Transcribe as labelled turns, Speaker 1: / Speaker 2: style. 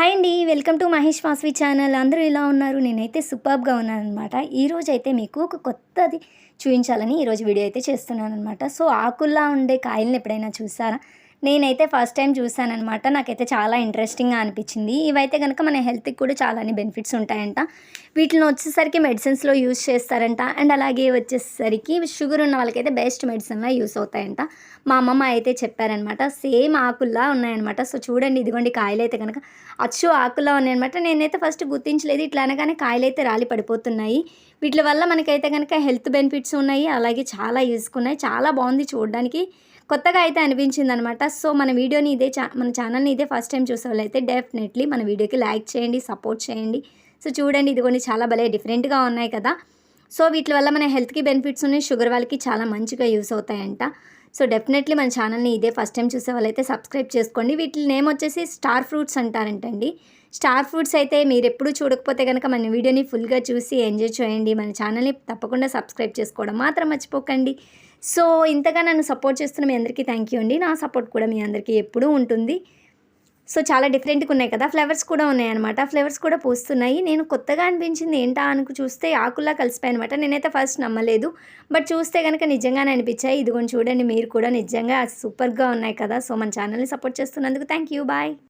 Speaker 1: Hi అండి welcome to Mahesh Vasvi channel. అందరూ ఇలా ఉన్నారు? నేనైతే సూపర్గా ఉన్నాను అనమాట ఈరోజు అయితే మీకు ఒక కొత్తది చూపించాలని ఈరోజు వీడియో అయితే చేస్తున్నాను అనమాట సో ఆకుల్లా ఉండే కాయలను ఎప్పుడైనా చూసారా? నేనైతే ఫస్ట్ టైం చూసానమాట నాకైతే చాలా ఇంట్రెస్టింగ్గా అనిపించింది. ఇవైతే కనుక మన హెల్త్కి కూడా చాలానే బెనిఫిట్స్ ఉంటాయంట. వీటిని వచ్చేసరికి మెడిసిన్స్లో యూజ్ చేస్తారంట. అండ్ అలాగే వచ్చేసరికి షుగర్ ఉన్న వాళ్ళకైతే బెస్ట్ మెడిసిన్లా యూస్ అవుతాయంట. మా అమ్మమ్మ అయితే చెప్పారనమాట సేమ్ ఆకుల్లా ఉన్నాయన్నమాట. సో చూడండి ఇదిగోండి కాయలు అయితే కనుక అచ్చు ఆకుల్లా ఉన్నాయన్నమాట. నేనైతే ఫస్ట్ గుర్తించలేదు. ఇట్లా అనగానే కాయలు అయితే రాలి పడిపోతున్నాయి. వీటి వల్ల మనకైతే కనుక హెల్త్ బెనిఫిట్స్ ఉన్నాయి అలాగే చాలా యూజ్కున్నాయి చాలా బాగుంది చూడడానికి. కొత్తగా అయితే అనిపించింది అనమాట సో మన వీడియోని ఇదే చా మన ఛానల్ని ఇదే ఫస్ట్ టైం చూసే వాళ్ళైతే డెఫినెట్లీ మన వీడియోకి లైక్ చేయండి సపోర్ట్ చేయండి. సో చూడండి ఇది కొన్ని చాలా భలే డిఫరెంట్గా ఉన్నాయి కదా. సో వీటి వల్ల మన హెల్త్కి బెనిఫిట్స్ ఉన్నాయి షుగర్ వాళ్ళకి చాలా మంచిగా యూస్ అవుతాయంట. సో డెఫినెట్లీ మన ఛానల్ని ఇదే ఫస్ట్ టైం చూసే వాళ్ళైతే సబ్స్క్రైబ్ చేసుకోండి. వీటి నేమ్ వచ్చేసి స్టార్ ఫ్రూట్స్ అంటారంటండి. స్టార్ ఫ్రూట్స్ అయితే మీరు ఎప్పుడు చూడకపోతే కనుక మన వీడియోని ఫుల్గా చూసి ఎంజాయ్ చేయండి. మన ఛానల్ని తప్పకుండా సబ్స్క్రైబ్ చేసుకోవడం మాత్రం మర్చిపోకండి. సో ఇంతగా నన్ను సపోర్ట్ చేస్తున్న మీ అందరికీ థ్యాంక్ యూ అండి. నా సపోర్ట్ కూడా మీ అందరికీ ఎప్పుడూ ఉంటుంది. సో చాలా డిఫరెంట్గా ఉన్నాయి కదా ఫ్లవర్స్ కూడా ఉన్నాయి అనమాట ఫ్లవర్స్ కూడా పూస్తున్నాయి. నేను కొత్తగా అనిపించింది ఏంటా అనుకు చూస్తే ఆకుల్లా కలిసిపోయి అనమాట నేనైతే ఫస్ట్ నమ్మలేదు. బట్ చూస్తే కనుక నిజంగానే అనిపించాయి. ఇదిగోని చూడండి మీరు కూడా నిజంగా సూపర్గా ఉన్నాయి కదా. సో మన ఛానల్ని సపోర్ట్ చేస్తున్నందుకు థ్యాంక్ యూ బాయ్.